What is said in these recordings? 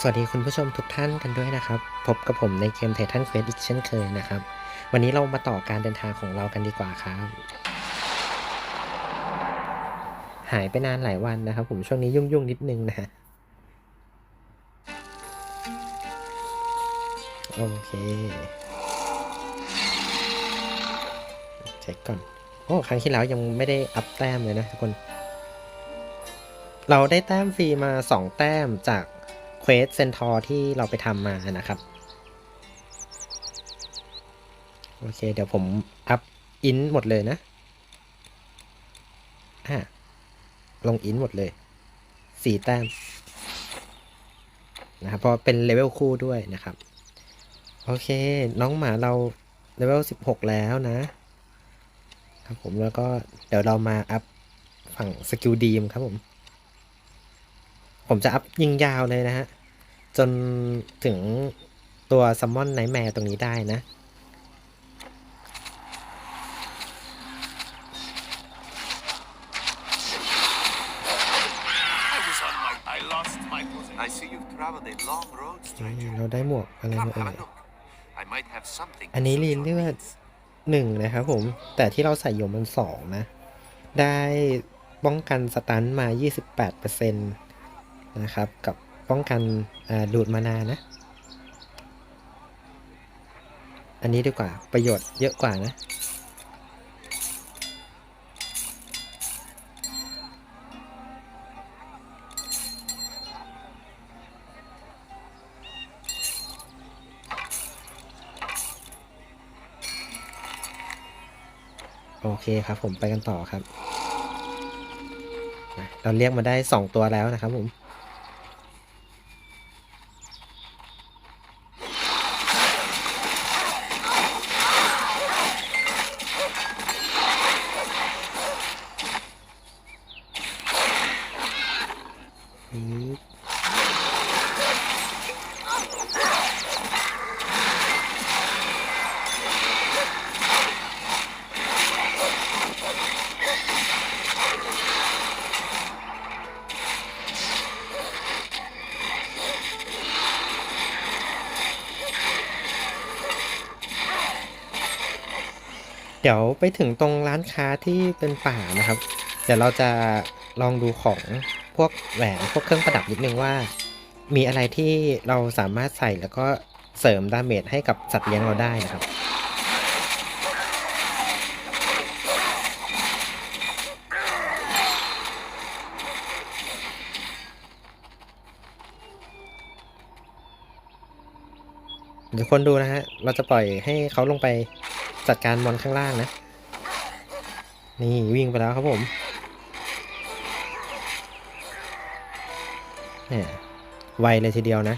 สวัสดีคุณผู้ชมทุกท่านกันด้วยนะครับ พบกับผมในเกม Titan Quest อีกเช่นเคยนะครับ วันนี้เรามาต่อการเดินทางของเรากันดีกว่าครับ หายไปนานหลายวันนะครับ ผมช่วงนี้ยุ่งๆนิดนึงนะฮะโอเคเช็คก่อน โอ้ ครั้งที่แล้วยังไม่ได้อัพแต้มเลยนะทุกคน เราได้แต้มฟรีมา 2 แต้มจาก วสเซนทอร์ที่เราไปทำมานะครับ โอเค เดี๋ยวผมอัพอินหมดเลยนะอะลงอินหมดเลยสี่แต้มนะครับเพราะเป็นเลเวลคู่ด้วยนะครับ โอเค น้องหมาเราเลเวล16แล้วนะครับผมแล้วก็เดี๋ยวเรามาอัพฝั่งสกิลดีมครับผม ผมจะอัพยิงยาวเลยนะฮะ จนถึงตัวซัมมอนไนท์แมร์ตรงนี้ได้นะ I was on my. I lost my position. I see you've traveled a long road, อืม stranger. เราได้หมวกอะไร Come มาเอ่ have ย a look. I might have something. อัน to นี้ suit รี your เลือด needs. หนึ่งนะครับผม แต่ที่เราใส่อยู่มันสองนะ ได้ป้องกันสตันมา 28%นะครับ กับ ป้องกันดูดมานานะ อันนี้ดีกว่าประโยชน์เยอะกว่านะโอเคครับผมไปกันต่อครับ เราเรียกมาได้ 2 ตัวแล้วนะครับผม ดี๋ยวไปถึงตรงร้านค้าที่เป็นป่านะครับ เดี๋ยวเราจะลองดูของพวกแหวนพวกเครื่องประดับนิดนึงว่า มีอะไรที่เราสามารถใส่แล้วก็เสริมดาเมจให้กับสัตว์เลี้ยงเราได้นะครับเดี๋ยวคนดูนะฮะ เราจะปล่อยให้เขาลงไป จัดการบอลข้างล่างนะ นี่วิ่งไปแล้วครับผมเนี่ยไวเลยทีเดียวนะ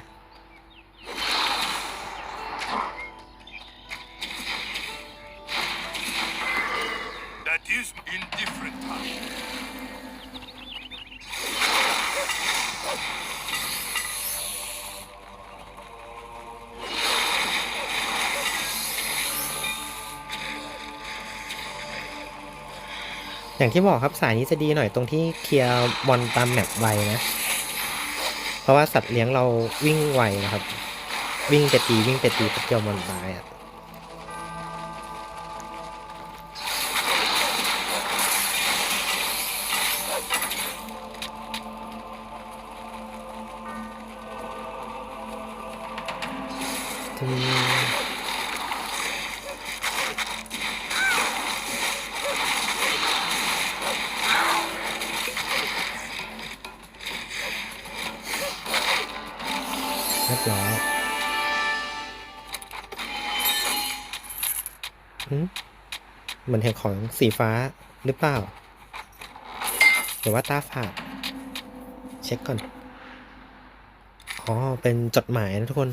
อย่างที่บอกครับสายนี้จะดีหน่อยตรงที่เคลียร์บอลตามแมปไวนะ เพราะว่าสัตว์เลี้ยงเราวิ่งไวนะครับ วิ่งไปตีวิ่งไปตีแป๊บเดียวบอลตายอะ รียบร้อยมเหมือนเห็นของสีฟ้าหรือเปล่าหรือว่าตาฝาด เช็คก่อน อ๋อ เป็นจดหมายนะทุกคน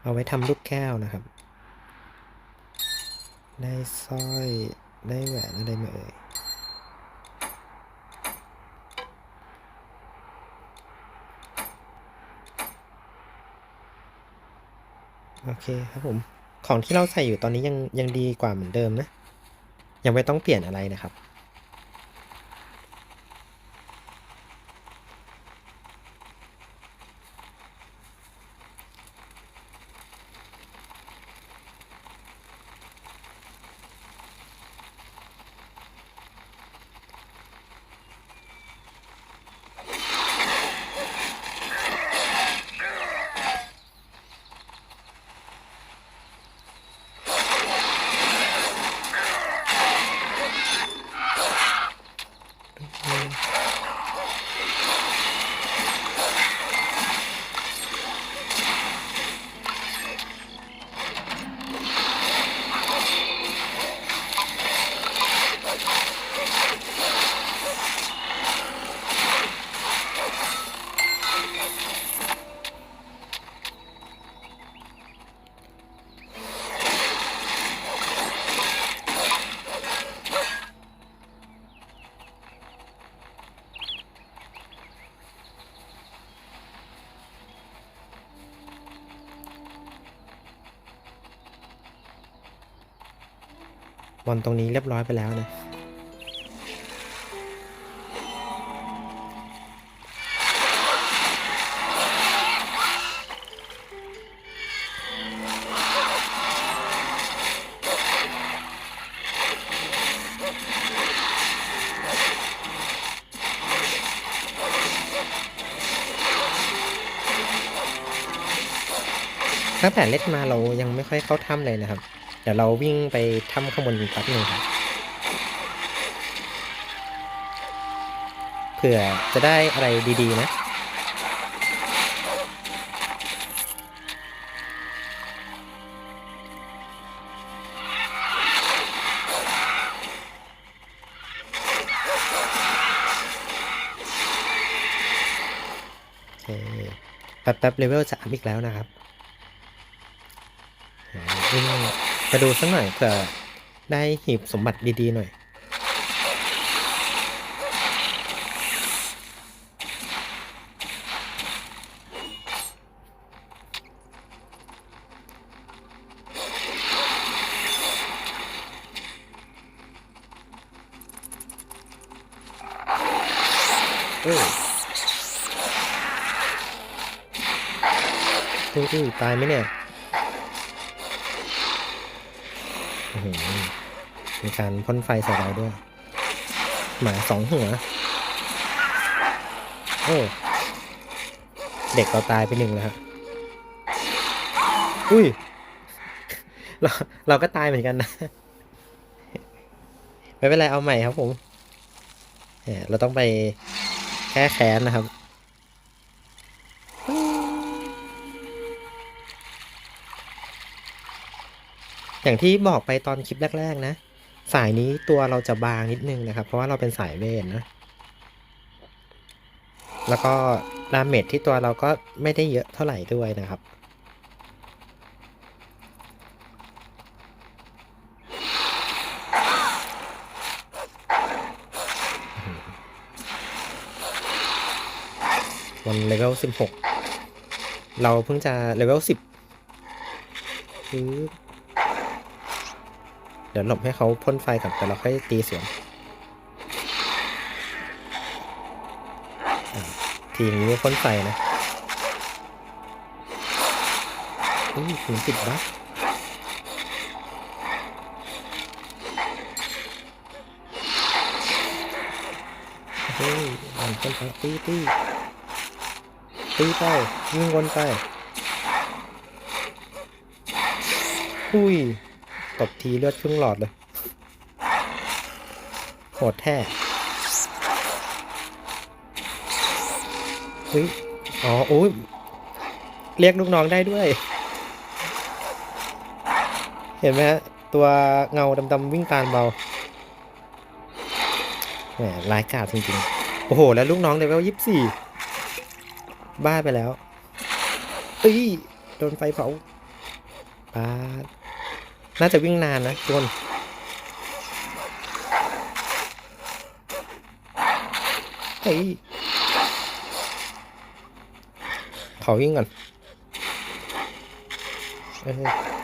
เอาไว้ทำลูกแก้วนะครับ ได้สร้อยได้แหวนอะไรมาเอ่ย โอเคครับผม ของที่เราใส่อยู่ตอนนี้ยังยังดีกว่าเหมือนเดิมนะ ยังไม่ต้องเปลี่ยนอะไรนะครับ บอลตรงนี้เรียบร้อยไปแล้วนะตั้งแต่เล่นมาเรายังไม่ค่อยเข้าถ้ำเลยนะครับ ดี๋ยวเราวิ่งไปถ้ำข้างบนแป๊บหนึงครับเผื่อจะได้อะไรดีๆนะโอเคแป๊บๆเลเวลจะอัพอีกแล้วนะครับวิ่ง ไปดูสักหน่อยเผื่อได้หีบสมบัติดีๆหน่อยเฮ้ยอุ้ยตายไหมเนี่ย อื้อหือมีการพ่นไฟใส่เราด้วย หมาสองหัว โอ้ เด็กเราตายไปหนึ่งแล้วอุ้ย เราเราก็ตายเหมือนกันนะ ไม่เป็นไรเอาใหม่ครับผมแหมเราต้องไปแก้แค้นนะครับ อย่างที่บอกไปตอนคลิปแรก ๆ นะ สายนี้ตัวเราจะบางนิดนึงนะครับ เพราะว่าเราเป็นสายเวทนะ แล้วก็ดาเมจที่ตัวเราก็ไม่ได้เยอะเท่าไหร่ด้วยนะครับวันเลเวลสิบหกเราเพิ่งจะเลเวลสิบปึ๊บเดี๋ยวหลบให้เขาพ่นไฟก่อนแต่เราค่อยตีสวนอะทีนี้พ่นไฟนะอุ้ยถึงติดบัฟเฮ้ยมันพ่นไฟตีตีตีไปยิงวนไปอุ้ย ตบทีเลือดครึ่งหลอดเลยโหดแท้เฮ้ยอ๋อโอ้ยเรียกลูกน้องได้ด้วย เห็นไหมฮะ ตัวเงาดำๆวิ่งตามเราแหมร้ายกาจจริงๆ โอ้โห แล้วลูกน้องเลเวลยี่สิบสี่บ้าไปแล้วเอ้ย โดนไฟเผาปาด น่าจะวิ่งนานนะทุกคนเฮ้ยเขอวิ่งก่อนเออ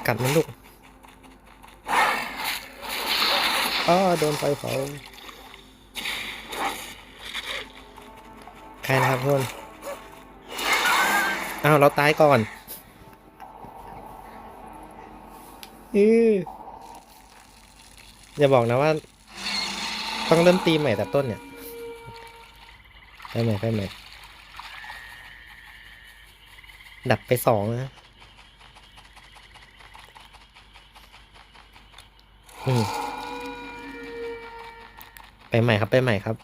กัดมันลูกอ้อโดนไฟเผาใครนะครับทุกคนอ้าวเราตายก่อน อืออย่าบอกนะว่า ต้องเริ่มตีใหม่แต่ต้นเนี่ยไปใหม่ไปใหม่ดับไปสองนะไปใหม่ครับไปใหม่ครับ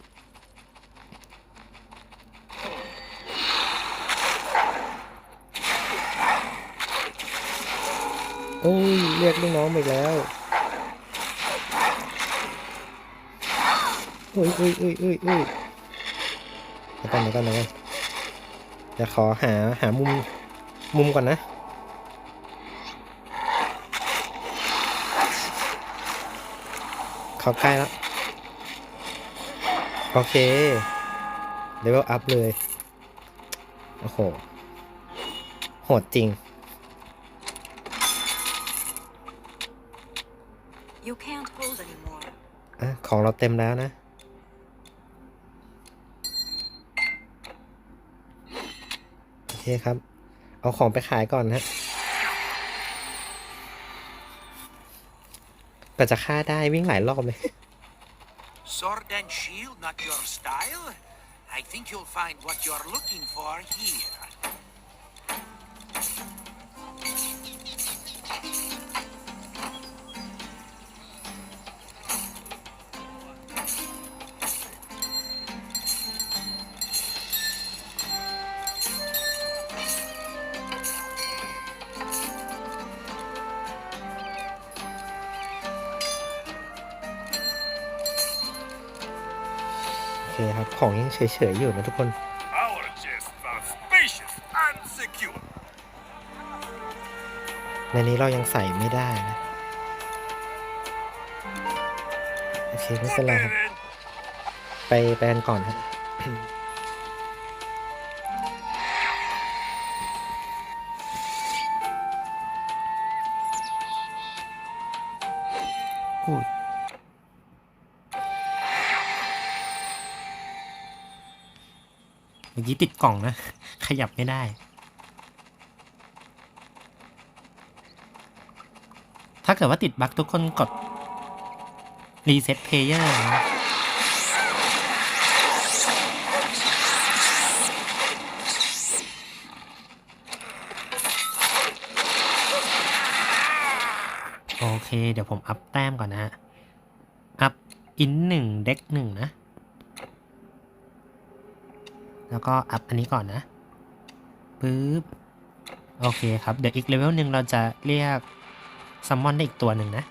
โอ้ยเรียกลูกน้องอีกแล้วเอ้ยเอ้ยเอ้ยเอ้ยเอ้ยเดี๋ยวก่อนเดี๋ยวก่อนเดี๋ยวก่อนเดี๋ยวขอหาหามุมมุมก่อนนะเขาใกล้แล้วโอเคเลเวลอัพเลย โอ้โห โหดจริง ของเราเต็มแล้วนะ โอเคครับ เอาของไปขายก่อนนะก็จะฆ่าได้วิ่งหลายรอบเลย Sword and shield, not your style? I think you'll find what you're looking for here. ของยังเฉยๆอยู่นะทุกคน Our chests are spacious and secure. ในนี้เรายังใส่ไม่ได้นะ โอเค ไม่เป็นไรครับ Then ไปไปกันก่อนครับพู มื่อกี้ติดกล่องนะ ขยับไม่ได้ ถ้าเกิดว่าติดบั๊กทุกคนกด รีเซ็ตเพลเยอร์โอเค เดี๋ยวผมอัพแต้มก่อนนะฮะอัพอินหนึ่งเด็กหนึ่งนะ แล้วก็อัพอันนี้ก่อนนะปึ๊บโอเคครับ เดี๋ยวอีกเลเวลหนึ่งเราจะเรียกซัมมอนได้อีกตัวหนึ่งนะ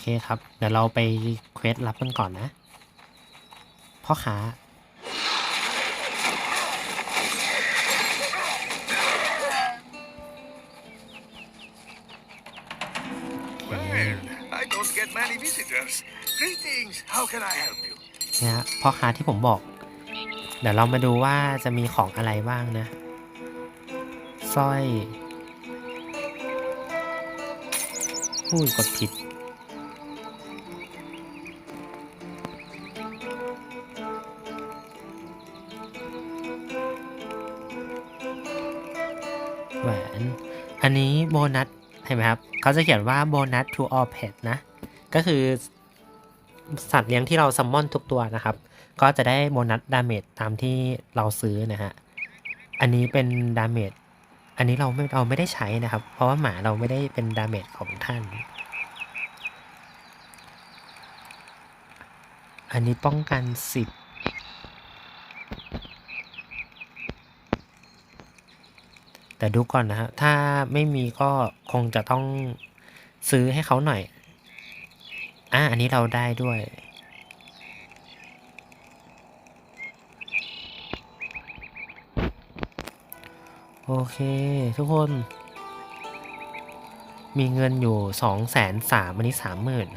เคครับ เดี๋ยวเราไปเควสรับกันก่อนนะ พ่อค้า Well, I don't get many visitors. Greetings. How can I help you? เนี่ยฮะพ่อค้าที่ผมบอก เดี๋ยวเรามาดูว่าจะมีของอะไรบ้างนะสร้อยอุ้ยกดผิด อันนี้โบนัสเห็นไหมครับเขาจะเขียนว่าโบนัส to all pet นะ ก็คือสัตว์เลี้ยงที่เราซัมมอนทุกตัวนะครับ ก็จะได้โบนัสดาเมจตามที่เราซื้อนะฮะ อันนี้เป็นดาเมจ อันนี้เราไม่เราไม่ได้ใช้นะครับ เพราะว่าหมาเราไม่ได้เป็นดาเมจของท่าน อันนี้ป้องกัน 10 แต่ดูก่อนนะฮะ ถ้าไม่มีก็คงจะต้องซื้อให้เขาหน่อย อะอันนี้เราได้ด้วย โอเค ทุกคน มีเงินอยู่สองแสนสามอันนี้สามหมื่น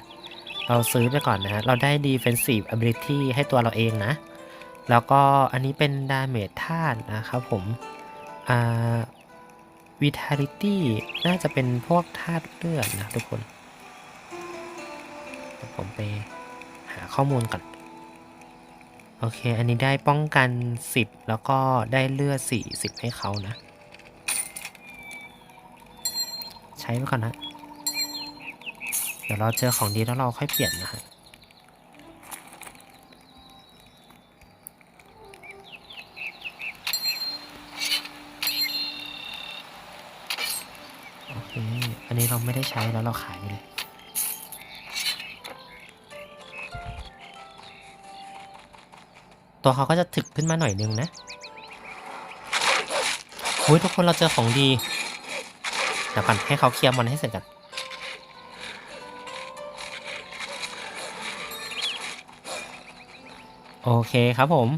เราซื้อไปก่อนนะฮะ เราได้ defensive ability ให้ตัวเราเองนะ แล้วก็อันนี้เป็น damage ธาตุนะครับผม อ่า vitality น่าจะเป็นพวกธาตุเลือดนะทุกคนผมไปหาข้อมูลก่อน โอเค อันนี้ได้ป้องกัน 10 แล้วก็ได้เลือด 40 ให้เขานะ ใช้ไปก่อนนะ เดี๋ยวเราเจอของดีแล้วเราค่อยเปลี่ยนนะฮะ โอเค อันนี้เราไม่ได้ใช้แล้วเราขายไปเลยตัวเขาก็จะถึกขึ้นมาหน่อยนึงนะอุ้ยทุกคนเราเจอของดีเดี๋ยวก่อนให้เขาเคลียร์มันให้เสร็จกันโอเคครับผม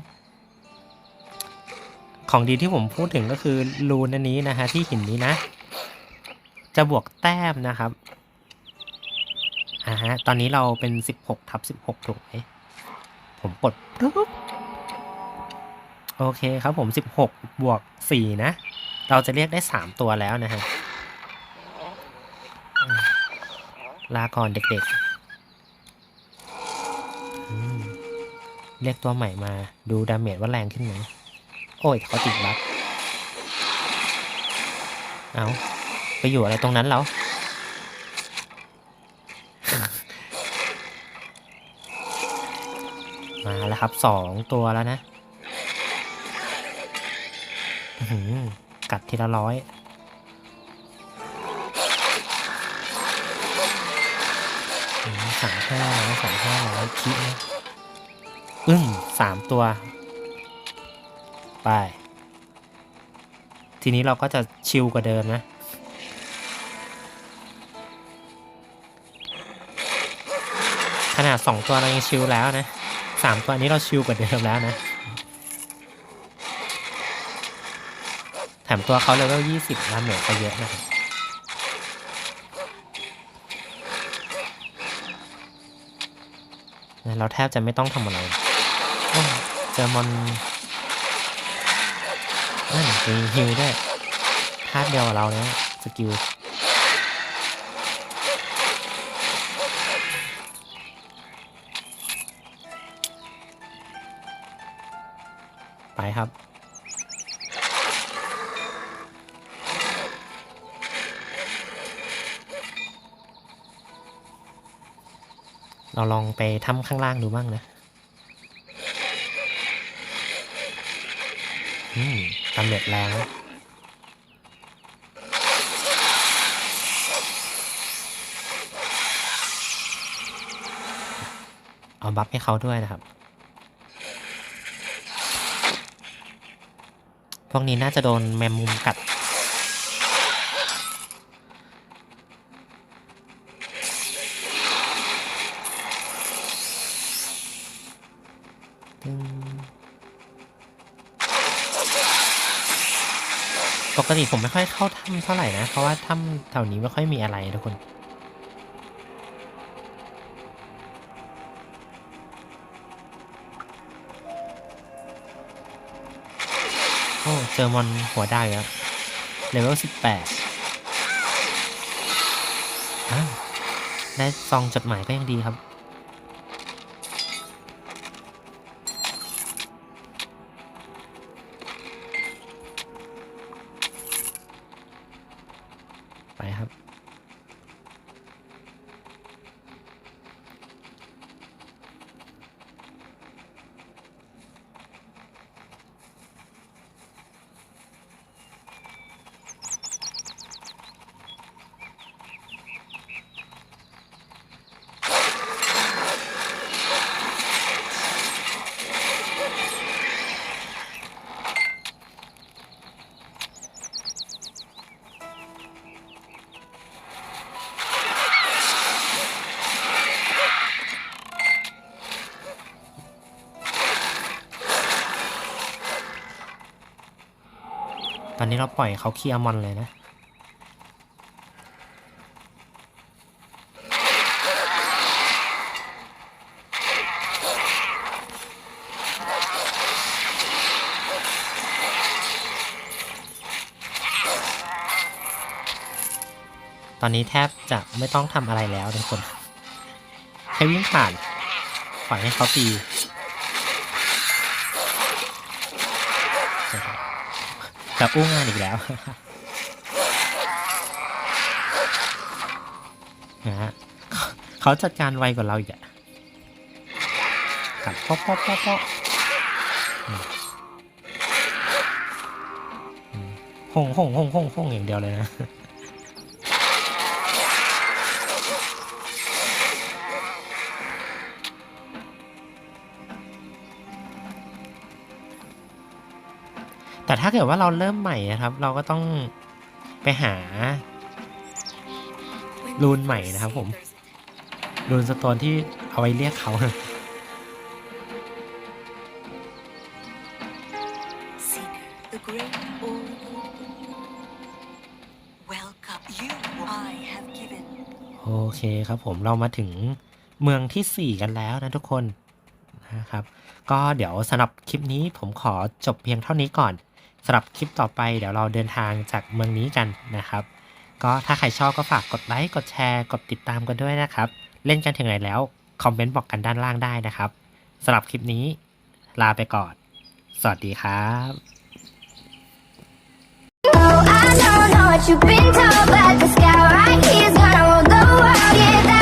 ของดีที่ผมพูดถึงก็คือรูนอันนี้นะฮะที่หินนี้นะ จะบวกแต้มนะครับอ่าฮะตอนนี้เราเป็น 16ทับ16 ถูกไหมผมกดปุ๊บโอเคครับผม 16 บวก 4 นะ เราจะเรียกได้ 3 ตัวแล้วนะฮะลาก่อนเด็กๆ เรียกตัวใหม่มาดูดาเมจว่าแรงขึ้นไหม โอ้ยเขาติดบัฟเอา ไปอยู่อะไรตรงนั้นแล้วมาแล้วครับสองตัวแล้วนะกัดทีละร้อยสามห้าร้อยสามห้าร้อยคิดนะอึ้มสามตัว ไป ทีนี้เราก็จะชิลกว่าเดิมนะ นาดสองตัวเรายังชิลแล้วนะสามตัวนี้เราชิลกว่าเดิมแล้วนะแถมตัวเขาเลเวลยี่สิบดาเมจไปเยอะนะครับเราแทบจะไม่ต้องทำอะไรเจอมอนนั่นมีฮิลด้วยธาตุเดียวกับเราเนี่ยสกิล เราลองไปทำข้างล่างดูบ้างนะอืมตำเร็จแล้ว เอาบัฟให้เขาด้วยนะครับ พวกนี้น่าจะโดนแมมมุมกัด กติผมไม่ค่อยเข้าถ้ำเท่าไหร่นะ เพราะว่าถ้ำแถวนี้ไม่ค่อยมีอะไรทุกคนโอ้เจอมอนหัวได้แล้วเลเวลสิบแปดได้ซองจดหมายก็ยังดีครับ อนนี้เราปล่อยเขาเคลียร์มอนเลยนะ ตอนนี้แทบจะไม่ต้องทำอะไรแล้วทุกคน แค่วิ่งผ่าน ปล่อยให้เขาตี จะอู้งานอีกแล้วนะฮะเขาจัดการไวกว่าเราอีกอะครับป๊อกป๊อกป๊อกป๊อกอืมอืมหงหงหงหงหงอย่างเดียวเลยนะ ถ้าเกิดว่าเราเริ่มใหม่นะครับ เราก็ต้องไปหารูนใหม่นะครับผมรูนสโตนที่เอาไว้เรียกเขาโอเคครับผมเรามาถึงเมืองที่ 4 กันแล้วนะทุกคนนะครับ ก็เดี๋ยวสำหรับคลิปนี้ผมขอจบเพียงเท่านี้ก่อน สำหรับคลิปต่อไปเดี๋ยวเราเดินทางจากเมืองนี้กันนะครับ ก็ถ้าใครชอบก็ฝากกดไลค์กดแชร์ กดติดตามกันด้วยนะครับ เล่นกันถึงไหนแล้ว คอมเมนต์บอกกันด้านล่างได้นะครับสำหรับคลิปนี้ ลาไปก่อน สวัสดีครับ Oh, I don't know what you've been told, but this guy right here's gonna rule the world. Yeah.